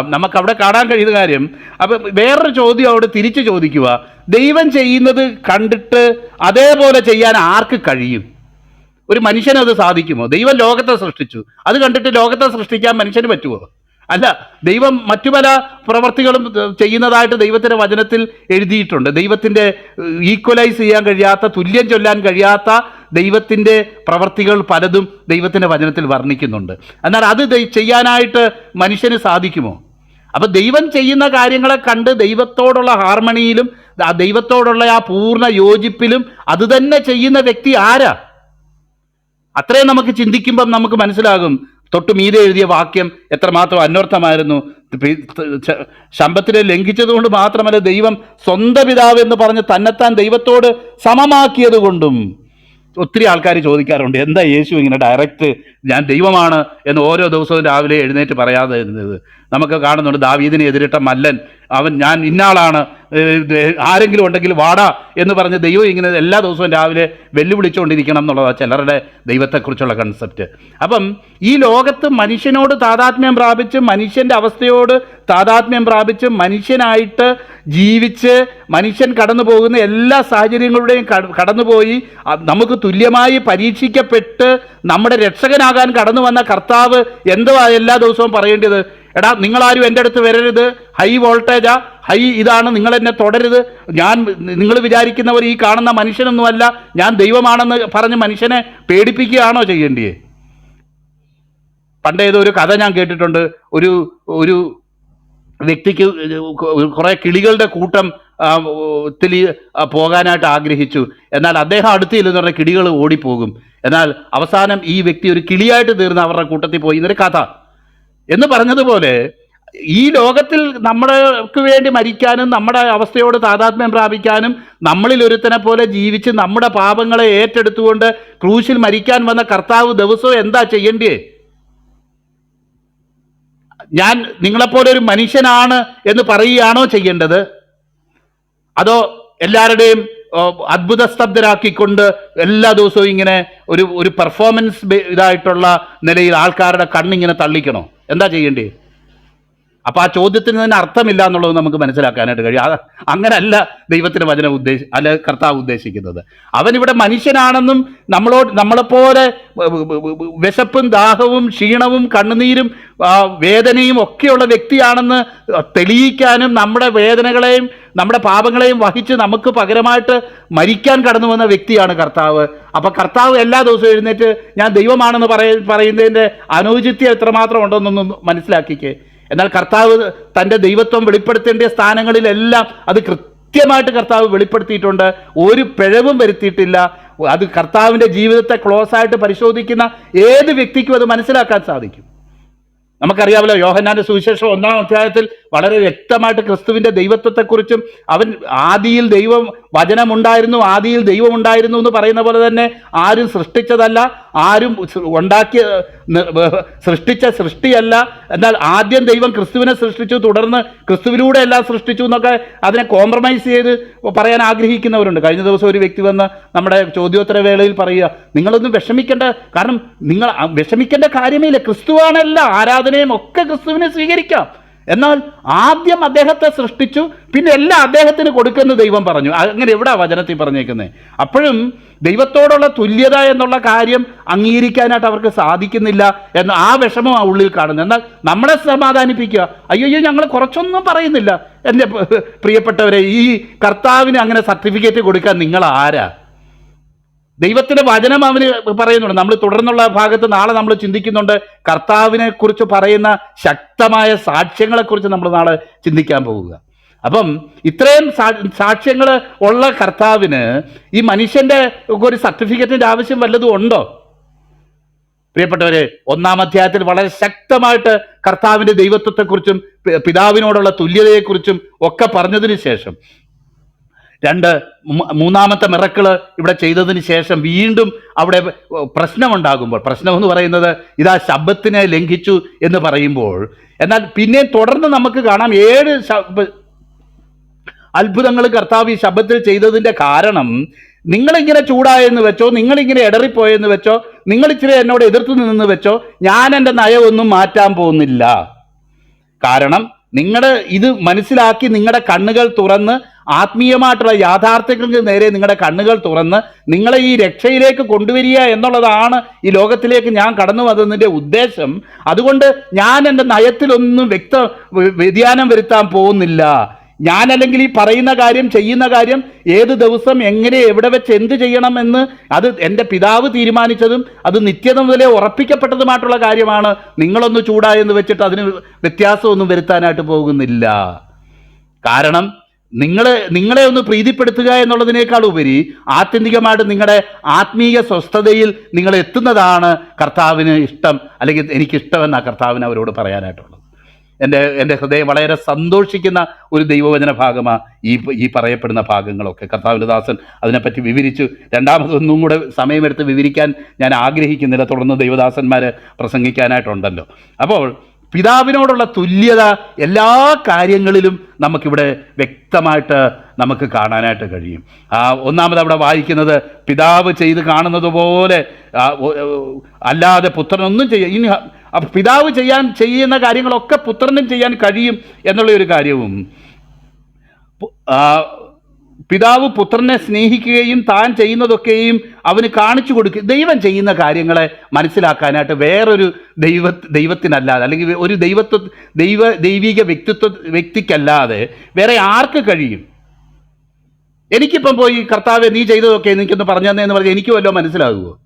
നമുക്ക് അവിടെ കാണാൻ കഴിയുന്ന കാര്യം അപ്പം വേറൊരു ചോദ്യം അവിടെ തിരിച്ചു ചോദിക്കുക. ദൈവം ചെയ്യുന്നത് കണ്ടിട്ട് അതേപോലെ ചെയ്യാൻ ആർക്ക് കഴിയും? ഒരു മനുഷ്യനത് സാധിക്കുമോ? ദൈവം ലോകത്തെ സൃഷ്ടിച്ചു. അത് കണ്ടിട്ട് ലോകത്തെ സൃഷ്ടിക്കാൻ മനുഷ്യന് പറ്റുമോ അല്ല ദൈവം മറ്റു പല പ്രവർത്തികളും ചെയ്യുന്നതായിട്ട് ദൈവത്തിന്റെ വചനത്തിൽ എഴുതിയിട്ടുണ്ട്. ദൈവത്തിന്റെ ഈക്വലൈസ് ചെയ്യാൻ കഴിയാത്ത തുല്യം ചൊല്ലാൻ കഴിയാത്ത ദൈവത്തിന്റെ പ്രവർത്തികൾ പലതും ദൈവത്തിന്റെ വചനത്തിൽ വർണിക്കുന്നുണ്ട്. എന്നാൽ അത് ചെയ്യാനായിട്ട് മനുഷ്യന് സാധിക്കുമോ? അപ്പോൾ ദൈവം ചെയ്യുന്ന കാര്യങ്ങളെ കണ്ട് ദൈവത്തോടുള്ള ഹാർമണിയിലും ദൈവത്തോടുള്ള ആ പൂർണ യോജിപ്പിലും അത് തന്നെ ചെയ്യുന്ന വ്യക്തി ആരാ? അത്രയും നമുക്ക് ചിന്തിക്കുമ്പം നമുക്ക് മനസ്സിലാകും തൊട്ട് മീതെ എഴുതിയ വാക്യം എത്രമാത്രം അന്വർത്ഥമായിരുന്നു. ശമ്പത്തിനെ ലംഘിച്ചതുകൊണ്ട് മാത്രമല്ല ദൈവം സ്വന്തം പിതാവ് എന്ന് പറഞ്ഞ് തന്നെത്താൻ ദൈവത്തോട് സമമാക്കിയത് ഒത്തിരി ആൾക്കാർ ചോദിക്കാറുണ്ട് എന്താ യേശു ഇങ്ങനെ ഡയറക്റ്റ് ഞാൻ ദൈവമാണ് എന്ന് ഓരോ ദിവസവും രാവിലെ എഴുന്നേറ്റ് പറയാതെ ഇരുന്നത്. നമുക്ക് കാണുന്നുണ്ട് ദാവീദിനെ എതിരിട്ട മല്ലൻ. അവൻ ഞാൻ ഇന്നാളാണ് ആരെങ്കിലും ഉണ്ടെങ്കിൽ വാടാ എന്ന് പറഞ്ഞ് ദൈവം ഇങ്ങനെ എല്ലാ ദിവസവും രാവിലെ വെല്ലുവിളിച്ചുകൊണ്ടിരിക്കണം എന്നുള്ളതാണ് ചിലരുടെ ദൈവത്തെക്കുറിച്ചുള്ള കൺസെപ്റ്റ് അപ്പം ഈ ലോകത്ത് മനുഷ്യനോട് താതാത്മ്യം പ്രാപിച്ച് മനുഷ്യന്റെ അവസ്ഥയോട് താതാത്മ്യം പ്രാപിച്ച് മനുഷ്യനായിട്ട് ജീവിച്ച് മനുഷ്യൻ കടന്നു പോകുന്ന എല്ലാ സാഹചര്യങ്ങളുടെയും കടന്നുപോയി നമുക്ക് തുല്യമായി പരീക്ഷിക്കപ്പെട്ട് നമ്മുടെ രക്ഷകനാകാൻ കടന്നു വന്ന കർത്താവ് എന്തുവാ എല്ലാ ദിവസവും പറയേണ്ടത്? എടാ നിങ്ങളാരും എന്റെ അടുത്ത് വരരുത്. ഹൈ വോൾട്ടേജാ. ഹൈ ഇതാണ്. നിങ്ങൾ എന്നെ തുടരുത്. ഞാൻ നിങ്ങൾ വിചാരിക്കുന്നവർ ഈ കാണുന്ന മനുഷ്യനൊന്നുമല്ല. ഞാൻ ദൈവമാണെന്ന് പറഞ്ഞ് മനുഷ്യനെ പേടിപ്പിക്കുകയാണോ ചെയ്യേണ്ടിയേ? പണ്ട് ഏതോ ഒരു കഥ ഞാൻ കേട്ടിട്ടുണ്ട്. ഒരു ഒരു വ്യക്തിക്ക് കുറേ കിളികളുടെ കൂട്ടം ത്തിൽ പോകാനായിട്ട് ആഗ്രഹിച്ചു. എന്നാൽ അദ്ദേഹം അടുത്തില്ലെന്ന് പറഞ്ഞ കിളികൾ ഓടിപ്പോകും. എന്നാൽ അവസാനം ഈ വ്യക്തി ഒരു കിളിയായിട്ട് തീർന്ന് അവരുടെ കൂട്ടത്തിൽ പോയി. എന്നൊരു കഥ. എന്ന് പറഞ്ഞതുപോലെ ഈ ലോകത്തിൽ നമ്മൾക്ക് വേണ്ടി മരിക്കാനും നമ്മുടെ അവസ്ഥയോട് താതാത്മ്യം പ്രാപിക്കാനും നമ്മളിൽ ഒരുത്തനെ പോലെ ജീവിച്ച് നമ്മുടെ പാപങ്ങളെ ഏറ്റെടുത്തുകൊണ്ട് ക്രൂശിൽ മരിക്കാൻ വന്ന കർത്താവ് ദിവസവും എന്താ ചെയ്യേണ്ടേ ഞാൻ നിങ്ങളെപ്പോലെ ഒരു മനുഷ്യനാണ് എന്ന് പറയുകയാണോ ചെയ്യേണ്ടത്? അതോ എല്ലാവരുടെയും അത്ഭുത സ്തബ്ധരാക്കിക്കൊണ്ട് എല്ലാ ദിവസവും ഇങ്ങനെ ഒരു ഒരു പെർഫോമൻസ് ഇതായിട്ടുള്ള നിലയിൽ ആൾക്കാരുടെ കണ്ണിങ്ങനെ തള്ളിക്കണോ? എന്താ ചെയ്യേണ്ടേ അപ്പൊ ആ ചോദ്യത്തിന് തന്നെ അർത്ഥമില്ല എന്നുള്ളത് നമുക്ക് മനസ്സിലാക്കാനായിട്ട് കഴിയും. അങ്ങനല്ല ദൈവത്തിന്റെ വചനം ഉദ്ദേശി അല്ല കർത്താവ് ഉദ്ദേശിക്കുന്നത്. അവൻ ഇവിടെ മനുഷ്യനാണെന്നും നമ്മളോട് നമ്മളെപ്പോലെ വിശപ്പും ദാഹവും ക്ഷീണവും കണ്ണുനീരും വേദനയും ഒക്കെയുള്ള വ്യക്തിയാണെന്ന് തെളിയിക്കാനും നമ്മുടെ വേദനകളെയും നമ്മുടെ പാപങ്ങളെയും വഹിച്ച് നമുക്ക് പകരമായിട്ട് മരിക്കാൻ കടന്നു വന്ന വ്യക്തിയാണ് കർത്താവ്. അപ്പോൾ കർത്താവ് എല്ലാ ദിവസവും എഴുന്നേറ്റ് ഞാൻ ദൈവമാണെന്ന് പറയ പറയുന്നതിന്റെ അനൗചിത്യം എത്രമാത്രം ഉണ്ടെന്നൊന്നും മനസ്സിലാക്കിക്കേ. എന്നാൽ കർത്താവ് തന്റെ ദൈവത്വം വെളിപ്പെടുത്തേണ്ട സ്ഥാനങ്ങളിലെല്ലാം അത് കൃത്യമായിട്ട് കർത്താവ് വെളിപ്പെടുത്തിയിട്ടുണ്ട്. ഒരു പിഴവും വരുത്തിയിട്ടില്ല. അത് കർത്താവിന്റെ ജീവിതത്തെ ക്ലോസ് ആയിട്ട് പരിശോധിക്കുന്ന ഏത് വ്യക്തിക്കും അത് മനസ്സിലാക്കാൻ സാധിക്കും. നമുക്കറിയാമല്ലോ യോഹന്നാന്റെ സുവിശേഷം ഒന്നാം അധ്യായത്തിൽ വളരെ വ്യക്തമായിട്ട് ക്രിസ്തുവിന്റെ ദൈവത്വത്തെക്കുറിച്ചും അവൻ ആദിയിൽ ദൈവം വചനമുണ്ടായിരുന്നു ആദിയിൽ ദൈവം ഉണ്ടായിരുന്നു എന്ന് പറയുന്ന പോലെ തന്നെ ആരും സൃഷ്ടിച്ചതല്ല ആരും ഉണ്ടാക്കിയ സൃഷ്ടിച്ച സൃഷ്ടിയല്ല. എന്നാൽ ആദ്യം ദൈവം ക്രിസ്തുവിനെ സൃഷ്ടിച്ചു തുടർന്ന് ക്രിസ്തുവിലൂടെ എല്ലാം സൃഷ്ടിച്ചു എന്നൊക്കെ അതിനെ കോംപ്രമൈസ് ചെയ്ത് പറയാൻ ആഗ്രഹിക്കുന്നവരുണ്ട്. കഴിഞ്ഞ ദിവസം ഒരു വ്യക്തി വന്ന് നമ്മുടെ ചോദ്യോത്തര വേളയിൽ പറയുക നിങ്ങളൊന്നും വിഷമിക്കേണ്ട കാരണം നിങ്ങൾ വിഷമിക്കേണ്ട കാര്യമേ ഇല്ല ക്രിസ്തുവാണല്ല ആരാധനയും ഒക്കെ ക്രിസ്തുവിനെ സ്വീകരിക്കാം. എന്നാൽ ആദ്യം അദ്ദേഹത്തെ സൃഷ്ടിച്ചു പിന്നെ എല്ലാം അദ്ദേഹത്തിന് കൊടുക്കുന്ന ദൈവം പറഞ്ഞു. അങ്ങനെ എവിടെ വചനത്തിൽ പറഞ്ഞേക്കുന്നത് അപ്പോഴും ദൈവത്തോടുള്ള തുല്യത എന്നുള്ള കാര്യം അംഗീകരിക്കാനായിട്ട് അവർക്ക് സാധിക്കുന്നില്ല എന്ന ആ വിഷമം ആ ഉള്ളിൽ കാണുന്നത് എന്നാൽ നമ്മളെ സമാധാനിപ്പിക്കുക അയ്യോ ഞങ്ങൾ കുറച്ചൊന്നും പറയുന്നില്ല. എന്റെ പ്രിയപ്പെട്ടവരെ ഈ കർത്താവിന് അങ്ങനെ സർട്ടിഫിക്കറ്റ് കൊടുക്കാൻ നിങ്ങൾ ആരാ? ദൈവത്തിന്റെ വചനം അവന് പറയുന്നുണ്ട്. നമ്മൾ തുടർന്നുള്ള ഭാഗത്ത് നാളെ നമ്മൾ ചിന്തിക്കുന്നുണ്ട്. കർത്താവിനെ കുറിച്ച് പറയുന്ന ശക്തമായ സാക്ഷ്യങ്ങളെക്കുറിച്ച് നമ്മൾ നാളെ ചിന്തിക്കാൻ പോവുക അപ്പം ഇത്രയും സാക്ഷ്യങ്ങൾ ഉള്ള കർത്താവിന് ഈ മനുഷ്യന്റെ ഒരു സർട്ടിഫിക്കറ്റിന്റെ ആവശ്യം വല്ലതും ഉണ്ടോ? പ്രിയപ്പെട്ടവരെ ഒന്നാം അധ്യായത്തിൽ വളരെ ശക്തമായിട്ട് കർത്താവിന്റെ ദൈവത്വത്തെക്കുറിച്ചും പിതാവിനോടുള്ള തുല്യതയെക്കുറിച്ചും ഒക്കെ പറഞ്ഞതിന് ശേഷം രണ്ട് മൂന്നാമത്തെ മിറക്കിൾ ഇവിടെ ചെയ്തതിന് ശേഷം വീണ്ടും അവിടെ പ്രശ്നമുണ്ടാകുമ്പോൾ പ്രശ്നമെന്ന് പറയുന്നത് ഇതാ ശബ്ദത്തിനെ ലംഘിച്ചു എന്ന് പറയുമ്പോൾ എന്നാൽ പിന്നെ തുടർന്ന് നമുക്ക് കാണാം ഏഴ് അത്ഭുതങ്ങൾ കർത്താവ് ഈ ശബ്ദത്തിൽ ചെയ്തതിന്റെ കാരണം നിങ്ങളിങ്ങനെ ചൂടായെന്ന് വെച്ചോ നിങ്ങളിങ്ങനെ ഇടറിപ്പോയെന്ന് വെച്ചോ നിങ്ങൾ ഇച്ചിരി എന്നോട് എതിർത്ത് നിന്ന് വെച്ചോ ഞാൻ എന്റെ നയമൊന്നും മാറ്റാൻ പോകുന്നില്ല. കാരണം നിങ്ങളുടെ ഇത് മനസ്സിലാക്കി നിങ്ങളുടെ കണ്ണുകൾ തുറന്ന് ആത്മീയമായിട്ടുള്ള യാഥാർത്ഥ്യങ്ങൾക്ക് നേരെ നിങ്ങളുടെ കണ്ണുകൾ തുറന്ന് നിങ്ങളെ ഈ രക്ഷയിലേക്ക് കൊണ്ടുവരിക എന്നുള്ളതാണ് ഈ ലോകത്തിലേക്ക് ഞാൻ കടന്നു വന്നതിന്റെ ഉദ്ദേശം. അതുകൊണ്ട് ഞാൻ എന്റെ നയത്തിലൊന്നും വ്യക്ത വ്യ- വ്യതിയാനം വരുത്താൻ പോകുന്നില്ല. ഞാൻ അല്ലെങ്കിൽ ഈ പറയുന്ന കാര്യം ചെയ്യുന്ന കാര്യം ഏത് ദിവസം എങ്ങനെ എവിടെ വെച്ച് എന്ത് ചെയ്യണമെന്ന് അത് എന്റെ പിതാവ് തീരുമാനിച്ചതും അത് നിത്യത മുതലേ ഉറപ്പിക്കപ്പെട്ടതുമായിട്ടുള്ള കാര്യമാണ്. നിങ്ങളൊന്ന് ചൂടായെന്ന് വെച്ചിട്ട് അതിന് വ്യത്യാസമൊന്നും വരുത്താനായിട്ട് പോകുന്നില്ല. കാരണം നിങ്ങളെ നിങ്ങളെ ഒന്ന് പ്രീതിപ്പെടുത്തുക എന്നുള്ളതിനേക്കാൾ ഉപരി ആത്യന്തികമായിട്ട് നിങ്ങളുടെ ആത്മീയ സ്വസ്ഥതയിൽ നിങ്ങൾ എത്തുന്നതാണ് കർത്താവിന് ഇഷ്ടം അല്ലെങ്കിൽ എനിക്കിഷ്ടമെന്നാണ് കർത്താവിന് അവരോട് പറയാനായിട്ടുള്ളത്. എന്റെ എന്റെ ഹൃദയം വളരെ സന്തോഷിക്കുന്ന ഒരു ദൈവവചന ഭാഗമാണ് ഈ ഈ പറയപ്പെടുന്ന ഭാഗങ്ങളൊക്കെ. കർത്താവിന്റെ ദാസൻ അതിനെപ്പറ്റി വിവരിച്ചു. രണ്ടാമതൊന്നും കൂടെ സമയമെടുത്ത് വിവരിക്കാൻ ഞാൻ ആഗ്രഹിക്കുന്നില്ല. തുടർന്ന് ദൈവദാസന്മാർ പ്രസംഗിക്കാനായിട്ടുണ്ടല്ലോ. അപ്പോൾ പിതാവിനോടുള്ള തുല്യത എല്ലാ കാര്യങ്ങളിലും നമുക്കിവിടെ വ്യക്തമായിട്ട് നമുക്ക് കാണാനായിട്ട് കഴിയും. ആ ഒന്നാമത് അവിടെ വായിക്കുന്നത് പിതാവ് ചെയ്ത് കാണുന്നത് പോലെ അല്ലാതെ പുത്രനൊന്നും ചെയ്യ ഇനി പിതാവ് ചെയ്യാൻ ചെയ്യുന്ന കാര്യങ്ങളൊക്കെ പുത്രനും ചെയ്യാൻ കഴിയും എന്നുള്ള ഒരു കാര്യവും പിതാവ് പുത്രനെ സ്നേഹിക്കുകയും താൻ ചെയ്യുന്നതൊക്കെയും അവന് കാണിച്ചു കൊടുക്കുക ദൈവം ചെയ്യുന്ന കാര്യങ്ങളെ മനസ്സിലാക്കാനായിട്ട് വേറൊരു ദൈവ ദൈവത്തിനല്ലാതെ അല്ലെങ്കിൽ ഒരു ദൈവത്വ ദൈവ ദൈവിക വ്യക്തിത്വ വ്യക്തിക്കല്ലാതെ വേറെ ആർക്ക് കഴിയും? എനിക്കിപ്പം പോയി കർത്താവ് നീ ചെയ്തതൊക്കെ എനിക്കൊന്ന് പറഞ്ഞു തന്നെ എന്ന് പറഞ്ഞാൽ എനിക്ക് വല്ലതും മനസ്സിലാകുമോ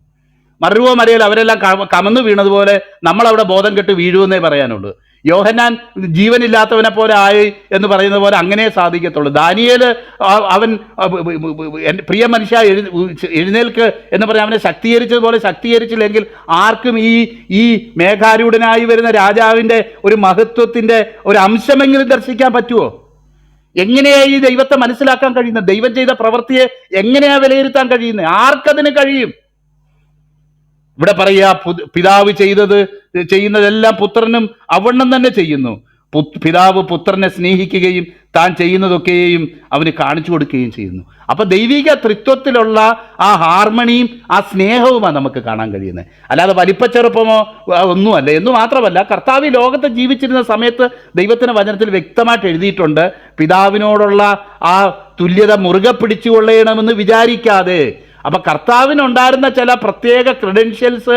മറുവോ മരയിൽ അവരെല്ലാം കമന്നു വീണതുപോലെ നമ്മളവിടെ ബോധം കെട്ട് വീഴുമെന്നേ പറയാനുള്ളൂ. യോഹന്നാൻ ജീവനില്ലാത്തവനെ പോലെ ആയി എന്ന് പറയുന്ന പോലെ അങ്ങനെ സാധിക്കത്തുള്ളൂ. ദാനിയേൽ അവൻ പ്രിയ മനുഷ്യ എഴു എഴുന്നേൽക്ക് എന്ന് പറഞ്ഞാൽ അവനെ ശക്തീകരിച്ചതുപോലെ ശക്തീകരിച്ചില്ലെങ്കിൽ ആർക്കും ഈ ഈ മേഘാരൂഢനായി വരുന്ന രാജാവിന്റെ ഒരു മഹത്വത്തിന്റെ ഒരു അംശമെങ്കിലും ദർശിക്കാൻ പറ്റുമോ എങ്ങനെയാണ് ഈ ദൈവത്തെ മനസ്സിലാക്കാൻ കഴിയുന്നത്? ദൈവം ചെയ്ത പ്രവൃത്തിയെ എങ്ങനെയാണ് വിലയിരുത്താൻ കഴിയുന്നത്? ആർക്കതിന് കഴിയും? ഇവിടെ പറയുക പിതാവ് ചെയ്തത് ചെയ്യുന്നതെല്ലാം പുത്രനും അവണ്ണം തന്നെ ചെയ്യുന്നു. പിതാവ് പുത്രനെ സ്നേഹിക്കുകയും താൻ ചെയ്യുന്നതൊക്കെയും അവന് കാണിച്ചു കൊടുക്കുകയും ചെയ്യുന്നു. അപ്പൊ ദൈവിക തൃത്വത്തിലുള്ള ആ ഹാർമണിയും ആ സ്നേഹവുമാണ് നമുക്ക് കാണാൻ കഴിയുന്നത്. അല്ലാതെ വലിപ്പച്ചെറുപ്പമോ ഒന്നുമല്ല. എന്ന് മാത്രമല്ല കർത്താവ് ലോകത്ത് ജീവിച്ചിരുന്ന സമയത്ത് ദൈവത്തിന്റെ വചനത്തിൽ വ്യക്തമായിട്ട് എഴുതിയിട്ടുണ്ട് പിതാവിനോടുള്ള ആ തുല്യത മുറുകെ പിടിച്ചുകൊള്ളണമെന്ന് വിചാരിക്കാതെ അപ്പൊ കർത്താവിനുണ്ടായിരുന്ന ചില പ്രത്യേക ക്രെഡൻഷ്യൽസ്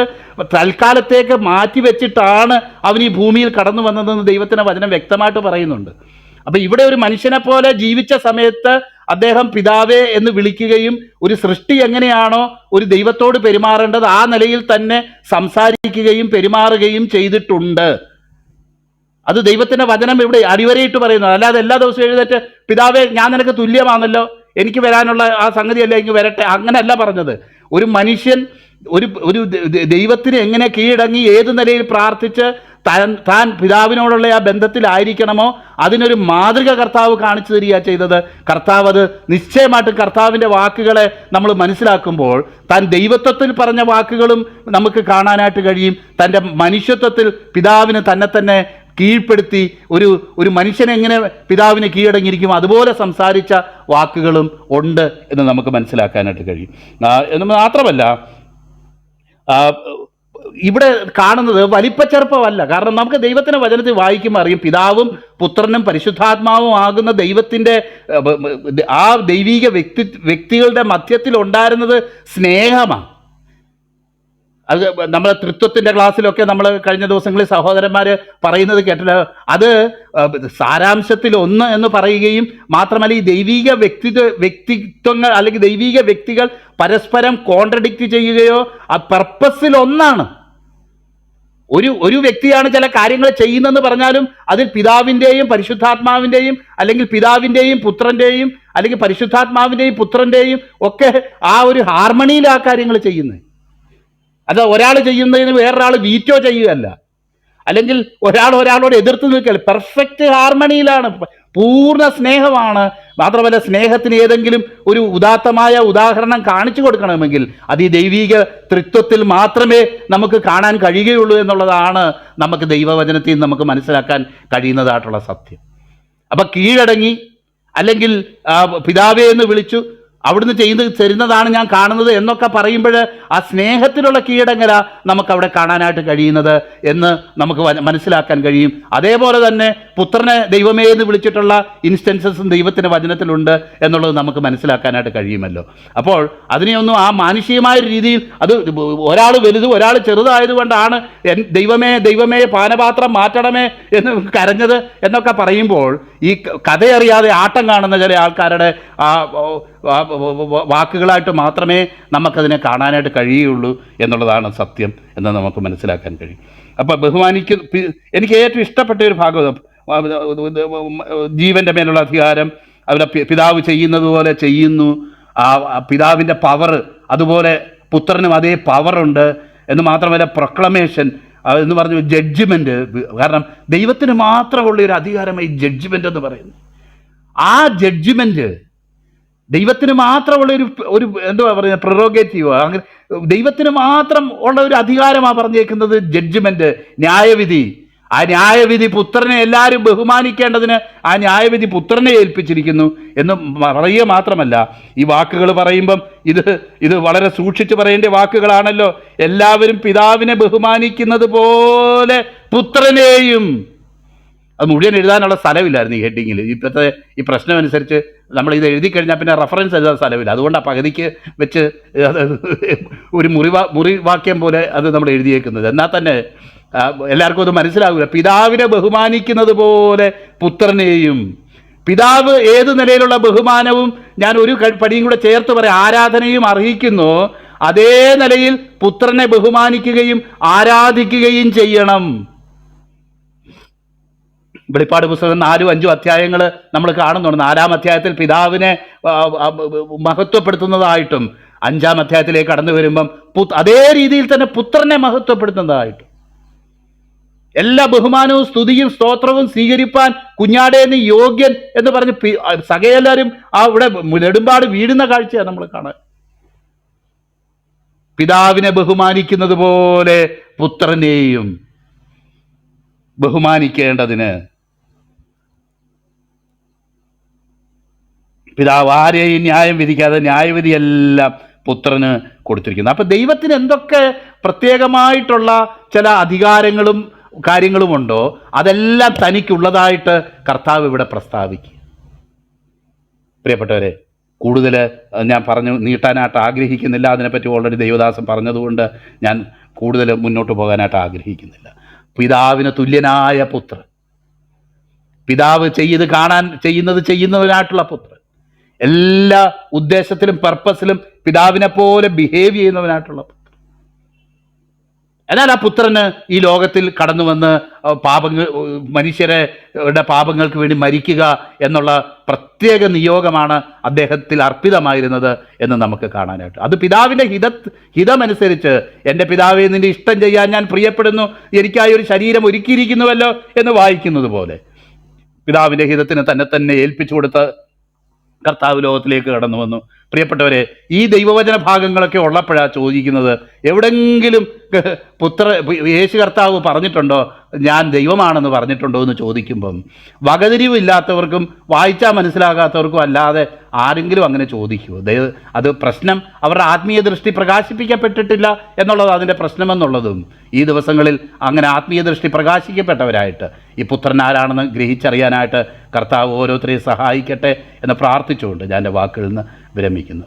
തൽക്കാലത്തേക്ക് മാറ്റി വെച്ചിട്ടാണ് അവൻ ഈ ഭൂമിയിൽ കടന്നു വന്നതെന്ന് ദൈവത്തിന്റെ വചനം വ്യക്തമായിട്ട് പറയുന്നുണ്ട്. അപ്പം ഇവിടെ ഒരു മനുഷ്യനെ പോലെ ജീവിച്ച സമയത്ത് അദ്ദേഹം പിതാവേ എന്ന് വിളിക്കുകയും ഒരു സൃഷ്ടി എങ്ങനെയാണോ ഒരു ദൈവത്തോട് പെരുമാറേണ്ടത് ആ നിലയിൽ തന്നെ സംസാരിക്കുകയും പെരുമാറുകയും ചെയ്തിട്ടുണ്ട്. അത് ദൈവത്തിന്റെ വചനം ഇവിടെ അടിവരയിട്ട് പറയുന്നത് അല്ലാതെ എല്ലാ ദിവസവും എഴുന്നേറ്റ് പിതാവേ ഞാൻ നിനക്ക് തുല്യമാണല്ലോ. എനിക്ക് വരാനുള്ള ആ സംഗതിയല്ല എനിക്ക് വരട്ടെ അങ്ങനെയല്ല പറഞ്ഞത്. ഒരു മനുഷ്യൻ ഒരു ഒരു ദൈവത്തിന് എങ്ങനെ കീഴടങ്ങി ഏത് നിലയിൽ പ്രാർത്ഥിച്ച് താൻ താൻ പിതാവിനോടുള്ള ആ ബന്ധത്തിലായിരിക്കണമോ അതിനൊരു മാതൃക കർത്താവ് കാണിച്ചു തരിക ചെയ്തത്. കർത്താവ് അത് നിശ്ചയമായിട്ടും കർത്താവിന്റെ വാക്കുകളെ നമ്മൾ മനസ്സിലാക്കുമ്പോൾ താൻ ദൈവത്വത്തിൽ പറഞ്ഞ വാക്കുകളും നമുക്ക് കാണാനായിട്ട് കഴിയും. തന്റെ മനുഷ്യത്വത്തിൽ പിതാവിന് തന്നെ തന്നെ കീഴ്പ്പെടുത്തി ഒരു ഒരു മനുഷ്യൻ എങ്ങനെ പിതാവിനെ കീഴടങ്ങിയിരിക്കും അതുപോലെ സംസാരിച്ച വാക്കുകളും ഉണ്ട് എന്ന് നമുക്ക് മനസ്സിലാക്കാനായിട്ട് കഴിയും. എന്ന് മാത്രമല്ല ഇവിടെ കാണുന്നത് വലിപ്പച്ചെറുപ്പമല്ല. കാരണം നമുക്ക് ദൈവത്തിന്റെ വചനത്തിൽ വായിക്കുമ്പോൾ അറിയും പിതാവും പുത്രനും പരിശുദ്ധാത്മാവും ആകുന്ന ബ- ആ ദൈവിക വ്യക്തി വ്യക്തികളുടെ മധ്യത്തിൽ ഉണ്ടായിരുന്നത് സ്നേഹമാണ്. അത് നമ്മളെ തൃത്വത്തിന്റെ ക്ലാസ്സിലൊക്കെ നമ്മൾ കഴിഞ്ഞ ദിവസങ്ങളിൽ സഹോദരന്മാർ പറയുന്നത് കേട്ടില്ല. അത് സാരാംശത്തിൽ ഒന്ന് എന്ന് പറയുകയും മാത്രമല്ല ഈ ദൈവിക വ്യക്തിത്വ വ്യക്തിത്വങ്ങൾ അല്ലെങ്കിൽ ദൈവിക വ്യക്തികൾ പരസ്പരം കോൺട്രഡിക്റ്റ് ചെയ്യുകയോ ആ പർപ്പസിൽ ഒന്നാണ്. ഒരു ഒരു വ്യക്തിയാണ് ചില കാര്യങ്ങൾ ചെയ്യുന്നതെന്ന് പറഞ്ഞാലും അതിൽ പിതാവിന്റെയും പരിശുദ്ധാത്മാവിന്റെയും അല്ലെങ്കിൽ പിതാവിന്റെയും പുത്രന്റെയും അല്ലെങ്കിൽ പരിശുദ്ധാത്മാവിന്റെയും പുത്രന്റെയും ഒക്കെ ആ ഒരു ഹാർമണിയിൽ ആ കാര്യങ്ങൾ ചെയ്യുന്നത്. അത് ഒരാൾ ചെയ്യുന്നതിന് വേറൊരാൾ വീറ്റോ ചെയ്യുകയല്ല. അല്ലെങ്കിൽ ഒരാൾ ഒരാളോട് എതിർത്ത് നിൽക്കല്ല പെർഫെക്റ്റ് ഹാർമണിയിലാണ് പൂർണ സ്നേഹമാണ്. മാത്രമല്ല സ്നേഹത്തിന് ഏതെങ്കിലും ഒരു ഉദാത്തമായ ഉദാഹരണം കാണിച്ചു കൊടുക്കണമെങ്കിൽ അത് ഈ ദൈവീക തൃത്വത്തിൽ മാത്രമേ നമുക്ക് കാണാൻ കഴിയുകയുള്ളൂ എന്നുള്ളതാണ് നമുക്ക് ദൈവവചനത്തിൽ നിന്ന് നമുക്ക് മനസ്സിലാക്കാൻ കഴിയുന്നതായിട്ടുള്ള സത്യം. അപ്പം കീഴടങ്ങി അല്ലെങ്കിൽ പിതാവേ എന്ന് വിളിച്ചു അവിടുന്ന് ചെയ്ത് തരുന്നതാണ് ഞാൻ കാണുന്നത് എന്നൊക്കെ പറയുമ്പോൾ ആ സ്നേഹത്തിലുള്ള കീഴടങ്ങല നമുക്കവിടെ കാണാനായിട്ട് കഴിയുന്നത് എന്ന് നമുക്ക് മനസ്സിലാക്കാൻ കഴിയും. അതേപോലെ തന്നെ പുത്രനെ ദൈവമേ എന്ന് വിളിച്ചിട്ടുള്ള ഇൻസ്റ്റൻസസും ദൈവത്തിന്റെ വചനത്തിലുണ്ട് എന്നുള്ളത് നമുക്ക് മനസ്സിലാക്കാനായിട്ട് കഴിയുമല്ലോ. അപ്പോൾ അതിനെയൊന്നും ആ മാനുഷികമായ രീതിയിൽ അത് ഒരാൾ വലുത് ഒരാൾ ചെറുതായതുകൊണ്ടാണ് ദൈവമേ ദൈവമേ പാനപാത്രം മാറ്റണമേ എന്ന് കരഞ്ഞത് എന്നൊക്കെ പറയുമ്പോൾ ഈ കഥയറിയാതെ ആട്ടം കാണുന്ന ചില ആൾക്കാരുടെ ആ വാക്കുകളായിട്ട് മാത്രമേ നമുക്കതിനെ കാണാനായിട്ട് കഴിയുള്ളൂ എന്നുള്ളതാണ് സത്യം എന്ന് നമുക്ക് മനസ്സിലാക്കാൻ കഴിയും. അപ്പോൾ ബഹുമാനിക്കുന്ന എനിക്ക് ഏറ്റവും ഇഷ്ടപ്പെട്ട ഒരു ഭാഗം ജീവന്റെ മേലുള്ള അധികാരം അവരെ പിതാവ് ചെയ്യുന്നത് പോലെ ചെയ്യുന്നു ആ പിതാവിന്റെ പവർ അതുപോലെ പുത്രനും അതേ പവറുണ്ട് എന്ന് മാത്രമല്ല പ്രൊക്ലമേഷൻ എന്ന് പറഞ്ഞു ജഡ്ജ്മെന്റ് കാരണം ദൈവത്തിന് മാത്രമുള്ള ഒരു അധികാരമായി ജഡ്ജ്മെന്റ് എന്ന് പറയുന്നു ആ ജഡ്ജ്മെന്റ് ദൈവത്തിന് മാത്രമുള്ള ഒരു ഒരു എന്തുവാ പറയുക പ്രൊറോഗേറ്റീവ് അങ്ങനെ ദൈവത്തിന് മാത്രം ഉള്ള ഒരു അധികാരമാണ് പറഞ്ഞേക്കുന്നത് ജഡ്ജ്മെന്റ് ന്യായവിധി. ആ ന്യായവിധി പുത്രനെ എല്ലാവരും ബഹുമാനിക്കേണ്ടതിന് ആ ന്യായവിധി പുത്രനെ ഏൽപ്പിച്ചിരിക്കുന്നു എന്ന് പറയുക മാത്രമല്ല ഈ വാക്കുകൾ പറയുമ്പം ഇത് ഇത് വളരെ സൂക്ഷിച്ച് പറയേണ്ട വാക്കുകളാണല്ലോ. എല്ലാവരും പിതാവിനെ ബഹുമാനിക്കുന്നത് പോലെ പുത്രനെയും. അത് മുഴുവൻ എഴുതാനുള്ള സ്ഥലമില്ലായിരുന്നു ഈ ഹെഡിങ്ങിൽ. ഇപ്പോഴത്തെ ഈ പ്രശ്നം അനുസരിച്ച് നമ്മൾ ഇത് എഴുതി കഴിഞ്ഞാൽ പിന്നെ റെഫറൻസ് എഴുതാൻ സ്ഥലമില്ല. അതുകൊണ്ട് ആ പകുതിക്ക് വെച്ച് ഒരു മുറിവാ മുറിവാക്യം പോലെ അത് നമ്മൾ എഴുതിയേക്കുന്നത്. എന്നാൽ തന്നെ എല്ലാവർക്കും അത് മനസ്സിലാവില്ല. പിതാവിനെ ബഹുമാനിക്കുന്നത് പോലെ പുത്രനെയും പിതാവ് ഏത് നിലയിലുള്ള ബഹുമാനവും ഞാൻ ഒരു പടിയും കൂടെ ചേർത്ത് പറയാം. ആരാധനയും അർഹിക്കുന്നു. അതേ നിലയിൽ പുത്രനെ ബഹുമാനിക്കുകയും ആരാധിക്കുകയും ചെയ്യണം. വെളിപ്പാട് പുസ്തകം നാലും അഞ്ചും അധ്യായങ്ങൾ നമ്മൾ കാണുന്നുണ്ട്. നാലാം അധ്യായത്തിൽ പിതാവിനെ മഹത്വപ്പെടുത്തുന്നതായിട്ടും അഞ്ചാം അധ്യായത്തിലേക്ക് കടന്നു വരുമ്പം അതേ രീതിയിൽ തന്നെ പുത്രനെ മഹത്വപ്പെടുത്തുന്നതായിട്ടും. എല്ലാ ബഹുമാനവും സ്തുതിയും സ്തോത്രവും സ്വീകരിപ്പാൻ കുഞ്ഞാടേന്ന് യോഗ്യൻ എന്ന് പറഞ്ഞ് സകയെല്ലാവരും ആ ഇവിടെ നെടുമ്പാട് വീഴുന്ന കാഴ്ചയാണ് നമ്മൾ കാണാൻ. പിതാവിനെ ബഹുമാനിക്കുന്നത് പോലെ പുത്രനെയും ബഹുമാനിക്കേണ്ടതിന് പിതാവ് ആരെയും ന്യായം വിധിക്കാതെ ന്യായവിധിയെല്ലാം പുത്രന് കൊടുത്തിരിക്കുന്നു. അപ്പൊ ദൈവത്തിന് എന്തൊക്കെ പ്രത്യേകമായിട്ടുള്ള ചില അധികാരങ്ങളും കാര്യങ്ങളുമുണ്ടോ? അതെല്ലാം തനിക്കുള്ളതായിട്ട് കർത്താവ് ഇവിടെ പ്രസ്താവിക്കുക. പ്രിയപ്പെട്ടവരെ കൂടുതൽ ഞാൻ പറഞ്ഞു നീട്ടാനായിട്ട് ആഗ്രഹിക്കുന്നില്ല. അതിനെപ്പറ്റി ഓൾറെഡി ദൈവദാസൻ പറഞ്ഞതുകൊണ്ട് ഞാൻ കൂടുതൽ മുന്നോട്ട് പോകാനായിട്ട് ആഗ്രഹിക്കുന്നില്ല. പിതാവിന് തുല്യനായ പുത്ര പിതാവ് ചെയ്ത് കാണാൻ ചെയ്യുന്നത് ചെയ്യുന്നവനായിട്ടുള്ള പുത്ര എല്ലാ ഉദ്ദേശത്തിലും പർപ്പസിലും പിതാവിനെ പോലെ ബിഹേവ് ചെയ്യുന്നവനായിട്ടുള്ള എന്നാൽ ആ പുത്രന് ഈ ലോകത്തിൽ കടന്നു വന്ന് പാപങ്ങൾ മനുഷ്യരുടെ പാപങ്ങൾക്ക് വേണ്ടി മരിക്കുക എന്നുള്ള പ്രത്യേക നിയോഗമാണ് അദ്ദേഹത്തിൽ അർപ്പിതമായിരുന്നത് എന്ന് നമുക്ക് കാണാനായിട്ട്. അത് പിതാവിന്റെ ഹിത ഹിതമനുസരിച്ച് എന്റെ പിതാവെ നിന്റെ ഇഷ്ടം ചെയ്യാൻ ഞാൻ പ്രിയപ്പെടുന്നു. എനിക്കായി ഒരു ശരീരം ഒരുക്കിയിരിക്കുന്നുവല്ലോ എന്ന് വായിക്കുന്നത് പോലെ. പിതാവിന്റെ ഹിതത്തിന് തന്നെ തന്നെ ഏൽപ്പിച്ചു കൊടുത്ത കർത്താവ് ലോകത്തിലേക്ക് കടന്നു വന്നു. പ്രിയപ്പെട്ടവരെ ഈ ദൈവവചന ഭാഗങ്ങളൊക്കെ ഉള്ളപ്പോഴാണ് ചോദിക്കുന്നത് എവിടെങ്കിലും പുത്ര യേശു കർത്താവ് പറഞ്ഞിട്ടുണ്ടോ? ഞാൻ ദൈവമാണെന്ന് പറഞ്ഞിട്ടുണ്ടോ എന്ന് ചോദിക്കുമ്പം വകതിരിവില്ലാത്തവർക്കും വായിച്ചാൽ മനസ്സിലാകാത്തവർക്കും അല്ലാതെ ആരെങ്കിലും അങ്ങനെ ചോദിക്കുമോ ദൈവ അത് പ്രശ്നം അവരുടെ ആത്മീയ ദൃഷ്ടി പ്രകാശിപ്പിക്കപ്പെട്ടിട്ടില്ല എന്നുള്ളത് അതിന്റെ പ്രശ്നമെന്നുള്ളതും. ഈ ദിവസങ്ങളിൽ അങ്ങനെ ആത്മീയ ദൃഷ്ടി പ്രകാശിക്കപ്പെട്ടവരായിട്ട് ഈ പുത്രൻ ആരാണെന്ന് ഗ്രഹിച്ചറിയാനായിട്ട് കർത്താവ് ഓരോരുത്തരെയും സഹായിക്കട്ടെ എന്ന് പ്രാർത്ഥിച്ചുകൊണ്ട് ഞാൻ എന്റെ വാക്കുകളിൽ നിന്ന് വിരമിക്കുന്നു.